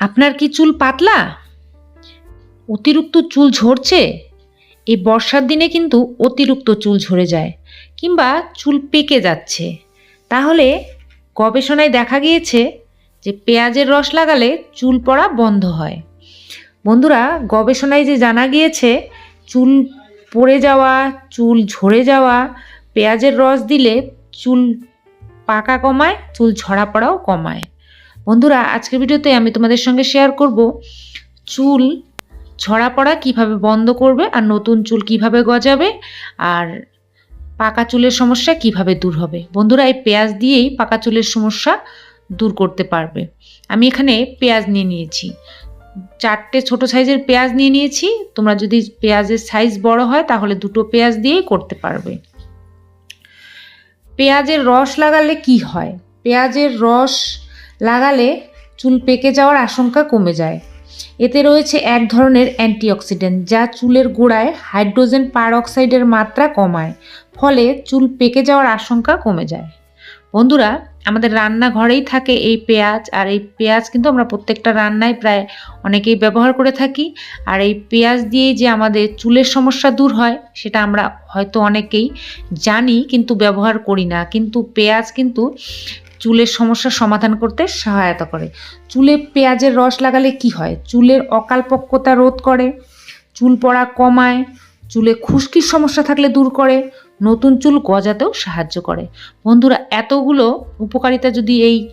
আপনার কি চুল পাতলা? অতিরিক্ত চুল ঝরছে? এই বর্ষার দিনে কিন্তু অতিরিক্ত চুল ঝরে যায় কিংবা চুল পেকে যাচ্ছে। তাহলে গবেষণায় দেখা গিয়েছে যে পেঁয়াজের রস লাগালে চুল পড়া বন্ধ হয়। বন্ধুরা, গবেষণায় যে জানা গিয়েছে, চুল পড়ে যাওয়া, চুল ঝরে যাওয়া, পেঁয়াজের রস দিলে চুল পাকা কমায়, চুল ঝরা পড়াও কমায়। বন্ধুরা, আজকের ভিডিওতে আমি তোমাদের সঙ্গে শেয়ার করব চুল ছড়া পড়া কীভাবে বন্ধ করবে আর নতুন চুল কীভাবে গজাবে আর পাকা চুলের সমস্যা কীভাবে দূর হবে। বন্ধুরা, এই পেঁয়াজ দিয়েই পাকা চুলের সমস্যা দূর করতে পারবে। আমি এখানে পেঁয়াজ নিয়ে নিয়েছি। চারটে ছোট সাইজের পেঁয়াজ নিয়ে নিয়েছি। তোমরা যদি পেঁয়াজের সাইজ বড় হয়, তাহলে দুটো পেঁয়াজ দিয়েই করতে পারবে। পেঁয়াজের রস লাগালে কি হয়? পেঁয়াজের রস লাগালে চুল পেকে যাওয়ার আশঙ্কা কমে যায়। এতে রয়েছে এক ধরনের অ্যান্টিঅক্সিডেন্ট যা চুলের গোড়ায় হাইড্রোজেন পারঅক্সাইডের মাত্রা কমায়, ফলে চুল পেকে যাওয়ার আশঙ্কা কমে যায়। বন্ধুরা, আমাদের রান্নাঘরেই থাকে এই পেঁয়াজ, আর এই পেঁয়াজ কিন্তু আমরা প্রত্যেকটা রান্নায় প্রায় অনেকেই ব্যবহার করে থাকি। আর এই পেঁয়াজ দিয়েই যে আমাদের চুলের সমস্যা দূর হয়, সেটা আমরা হয়তো অনেকেই জানি, কিন্তু ব্যবহার করি না। কিন্তু পেঁয়াজ কিন্তু চুলের সমস্যার সমাধান করতে সহায়তা করে। চুলে পেঁয়াজের রস লাগালে কি হয়? চুলের অকালপক্কতা রোধ করে, চুল পড়া কমায়, চুলে খুশকির সমস্যা থাকলে দূর করে, নতুন চুল গজাতেও সাহায্য করে। বন্ধুরা, এতগুলো উপকারিতা যদি এই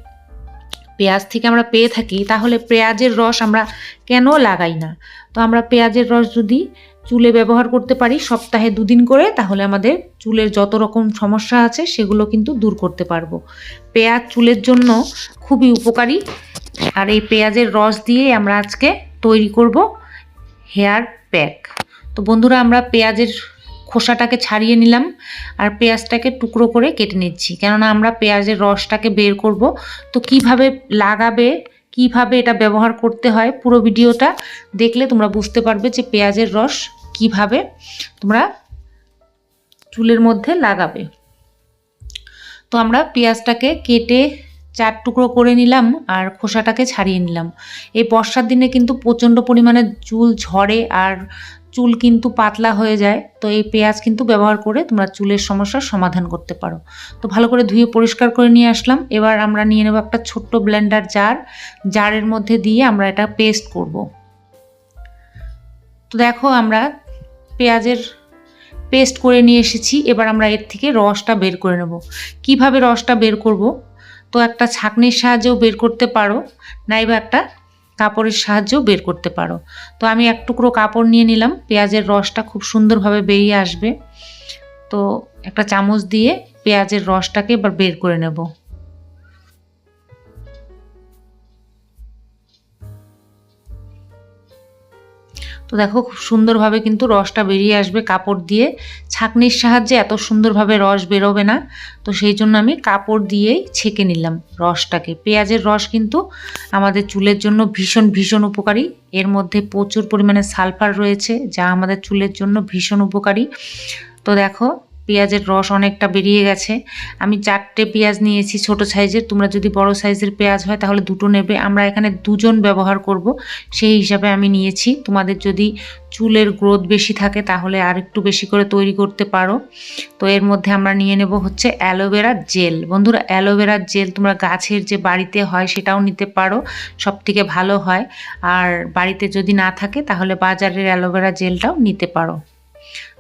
পেঁয়াজ থেকে আমরা পেয়ে থাকি, তাহলে পেঁয়াজের রস আমরা কেন লাগাই না? তো আমরা পেঁয়াজের রস যদি চুলে ব্যবহার করতে পারি সপ্তাহে দুদিন করে, তাহলে আমাদের চুলের যত রকম সমস্যা আছে সেগুলো কিন্তু দূর করতে পারব। পেঁয়াজ চুলের জন্য খুবই উপকারী। আর এই পেঁয়াজের রস দিয়ে আমরা আজকে তৈরি করব হেয়ার প্যাক। তো বন্ধুরা, আমরা পেঁয়াজের খোসাটাকে ছাড়িয়ে নিলাম আর পেঁয়াজটাকে টুকরো করে কেটে নিচ্ছি। কেননা আমরা পেঁয়াজের রসটাকে বের করব। তো কীভাবে লাগাবে কীভাবে এটা ব্যবহার করতে হয় পুরো ভিডিওটা দেখলে তোমরা বুঝতে পারবে যে পেঁয়াজের রস কীভাবে তোমরা চুলের মধ্যে লাগাবে। তো আমরা পেঁয়াজটাকে কেটে চার টুকরো করে নিলাম আর খোসাটাকে ছাড়িয়ে নিলাম। এই বর্ষার দিনে কিন্তু প্রচণ্ড পরিমাণে চুল ঝরে আর চুল কিন্তু পাতলা হয়ে যায়। তো এই পেঁয়াজ কিন্তু ব্যবহার করে তোমরা চুলের সমস্যার সমাধান করতে পারো। তো ভালো করে ধুয়ে পরিষ্কার করে নিয়ে আসলাম। এবার আমরা নিয়ে নেব একটা ছোট্ট ব্লেন্ডার জার। জারের মধ্যে দিয়ে আমরা এটা পেস্ট করব। তো দেখো আমরা পেঁয়াজের পেস্ট করে নিয়ে এসেছি। এবার আমরা এর থেকে রসটা বের করে নেব। কীভাবে রসটা বের করব? তো একটা ছাঁকনির সাহায্যেও বের করতে পারো, নাইবা একটা কাপড়ের সাহায্যেও বের করতে পারো। তো আমি এক টুকরো কাপড় নিয়ে নিলাম, পেঁয়াজের রসটা খুব সুন্দরভাবে বেরিয়ে আসবে। তো একটা চামচ দিয়ে পেঁয়াজের রসটাকে এবার বের করে নেব। তো দেখো খুব সুন্দরভাবে কিন্তু রসটা বেরিয়ে আসবে কাপড় দিয়ে। ছাঁকনির সাহায্যে এত সুন্দরভাবে রস বেরোবে না। তো সেই জন্য আমি কাপড় দিয়েই ছেঁকে নিলাম রসটাকে। পেঁয়াজের রস কিন্তু আমাদের চুলের জন্য ভীষণ ভীষণ উপকারী। এর মধ্যে প্রচুর পরিমাণে সালফার রয়েছে, যা আমাদের চুলের জন্য ভীষণ উপকারী। তো দেখো পেঁয়াজের রস অনেকটা বেরিয়ে গেছে। আমি চারটে পেঁয়াজ নিয়েছি ছোট সাইজের, তোমরা যদি বড় সাইজের পেঁয়াজ হয় তাহলে দুটো নেবে। আমরা এখানে দুজন ব্যবহার করব, সেই হিসাবে আমি নিয়েছি। তোমাদের যদি চুলের গ্রোথ বেশি থাকে তাহলে আর একটু বেশি করে তৈরি করতে পারো। তো এর মধ্যে আমরা নিয়ে নেব হচ্ছে অ্যালোভেরা জেল। বন্ধুরা অ্যালোভেরার জেল তোমরা গাছের যে বাড়িতে হয় সেটাও নিতে পারো সব থেকে ভালো হয়। আর বাড়িতে যদি না থাকে তাহলে বাজারের অ্যালোভেরা জেলটাও নিতে পারো।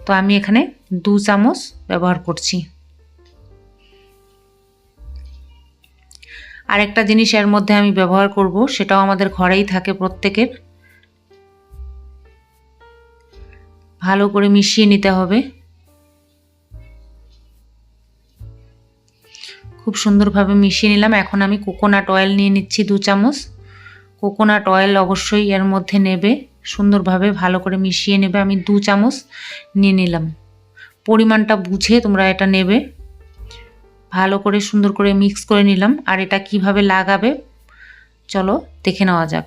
তো আমি এখানে দু চামচ ব্যবহার করছি। আরেকটা জিনিস এর মধ্যে আমি ব্যবহার করব, সেটাও আমাদের ঘরেই থাকে প্রত্যেকের। ভালো করে মিশিয়ে নিতে হবে। খুব সুন্দরভাবে মিশিয়ে নিলাম। এখন আমি কোকোনাট অয়েল নিয়ে নিচ্ছি দু চামচ। কোকোনাট অয়েল অবশ্যই এর মধ্যে নেবে। সুন্দরভাবে ভালো করে মিশিয়ে নেবে। আমি দু চামচ নিয়ে নিলাম। পরিমাণটা বুঝে তোমরা এটা নেবে। ভালো করে সুন্দর করে মিক্স করে নিলাম। আর এটা কীভাবে লাগাবে, চলো দেখে নেওয়া যাক।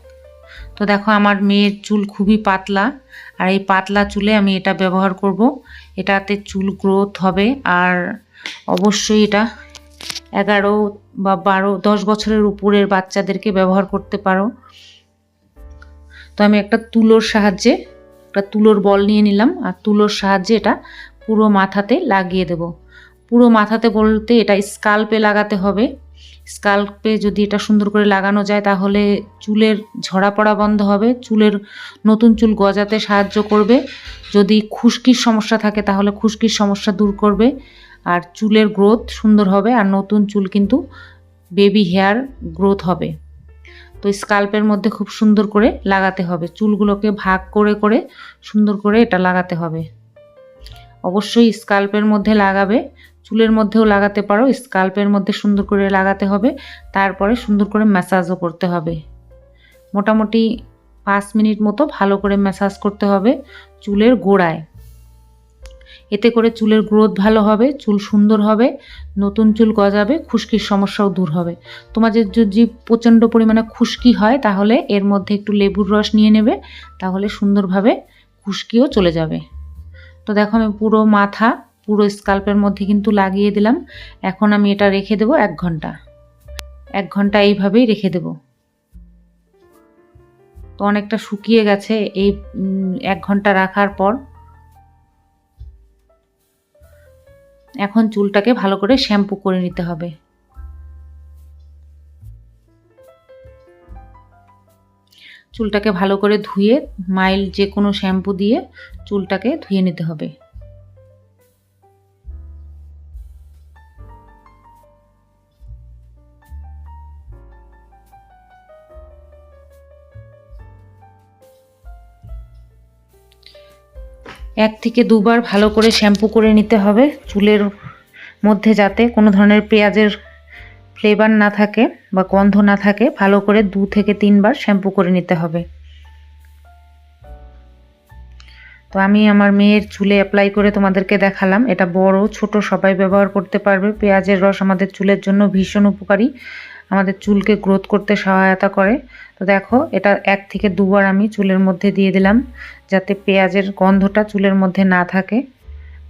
তো দেখো, আমার মেয়ের চুল খুবই পাতলা। আর এই পাতলা চুলে আমি এটা ব্যবহার করব। এটাতে চুল গ্রোথ হবে। আর অবশ্যই এটা এগারো বা বারো, দশ বছরের উপরের বাচ্চাদেরকে ব্যবহার করতে পারো। তো আমি একটা তুলোর সাহায্যে, একটা তুলোর বল নিয়ে নিলাম, আর তুলোর সাহায্যে এটা পুরো মাথাতে লাগিয়ে দেব। পুরো মাথাতে বলতে এটা স্কাল্পে লাগাতে হবে। স্কাল্পে যদি এটা সুন্দর করে লাগানো যায়, তাহলে চুলের ঝরা পড়া বন্ধ হবে, চুলের নতুন চুল গজাতে সাহায্য করবে। যদি খুশকির সমস্যা থাকে, তাহলে খুশকির সমস্যা দূর করবে, আর চুলের গ্রোথ সুন্দর হবে, আর নতুন চুল কিন্তু বেবি হেয়ার গ্রোথ হবে। তো স্কাল্পের মধ্যে খুব সুন্দর করে লাগাতে হবে। চুলগুলোকে ভাগ করে করে সুন্দর করে এটা লাগাতে হবে। অবশ্যই স্কাল্পের মধ্যে লাগাবে। চুলের মধ্যেও লাগাতে পারো। স্কাল্পের মধ্যে সুন্দর করে লাগাতে হবে। তারপরে সুন্দর করে ম্যাসাজও করতে হবে। মোটামুটি পাঁচ মিনিট মতো ভালো করে ম্যাসাজ করতে হবে চুলের গোড়ায়। এতে করে চুলের গ্রোথ ভালো হবে, চুল সুন্দর হবে, নতুন চুল গজাবে, খুশকির সমস্যাও দূর হবে। তোমাদের যদি প্রচণ্ড পরিমাণে খুশকি হয়, তাহলে এর মধ্যে একটু লেবুর রস নিয়ে নেবে, তাহলে সুন্দরভাবে খুশকিও চলে যাবে। তো দেখো আমি পুরো মাথা, পুরো স্কাল্পের মধ্যে কিন্তু লাগিয়ে দিলাম। এখন আমি এটা রেখে দেবো এক ঘণ্টা। এক ঘণ্টা এইভাবেই রেখে দেব। তো অনেকটা শুকিয়ে গেছে এই এক ঘণ্টা রাখার পর। এখন চুলটাকে ভালো করে শ্যাম্পু করে নিতে হবে। চুলটাকে ভালো করে ধুয়ে মাইল যে কোনো শ্যাম্পু দিয়ে চুলটাকে ধুয়ে নিতে হবে। এক থেকে দুবার ভালো করে শ্যাম্পু করে নিতে হবে চুলের মধ্যে যাতে কোনো ধরনের পেঁয়াজের ফ্লেভার না থাকে বা গন্ধ না থাকে, ভালো করে দু থেকে তিনবার শ্যাম্পু করে নিতে হবে। তো আমি আমার মেয়ের চুলে অ্যাপ্লাই করে তোমাদেরকে দেখালাম। এটা বড়, ছোট, সবাই ব্যবহার করতে পারবে। পেঁয়াজের রস আমাদের চুলের জন্য ভীষণ উপকারী। আমাদের চুলকে গ্রোথ করতে সহায়তা করে। তো দেখো, এটা এক থেকে দুবার আমি চুলের মধ্যে দিয়ে দিলাম, যাতে পেঁয়াজের গন্ধটা চুলের মধ্যে না থাকে।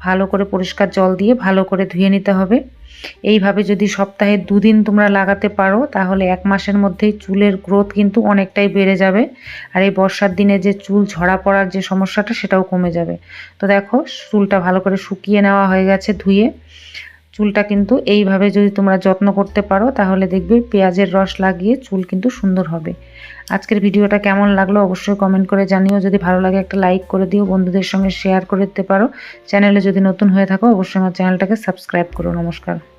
ভালো করে পরিষ্কার জল দিয়ে ভালো করে ধুয়ে নিতে হবে। এইভাবে যদি সপ্তাহে দুদিন তোমরা লাগাতে পারো, তাহলে এক মাসের মধ্যেই চুলের গ্রোথ কিন্তু অনেকটাই বেড়ে যাবে। আর এই বর্ষার দিনে যে চুল ঝরা পড়ার যে সমস্যাটা, সেটাও কমে যাবে। তো দেখো, চুলটা ভালো করে শুকিয়ে নেওয়া হয়ে গেছে ধুয়ে। চুলটা কিন্তু এইভাবে যদি তোমরা যত্ন করতে পারো, তাহলে দেখবে পেঁয়াজের রস লাগিয়ে চুল কিন্তু সুন্দর হবে। আজকের ভিডিওটা কেমন লাগল অবশ্যই কমেন্ট করে জানিও। যদি ভালো লাগে একটা লাইক করে দিও, বন্ধুদের সঙ্গে শেয়ার করে দিতে পারো। চ্যানেলে যদি নতুন হয়ে থাকো, অবশ্যই আমার চ্যানেলটাকে সাবস্ক্রাইব করো। নমস্কার।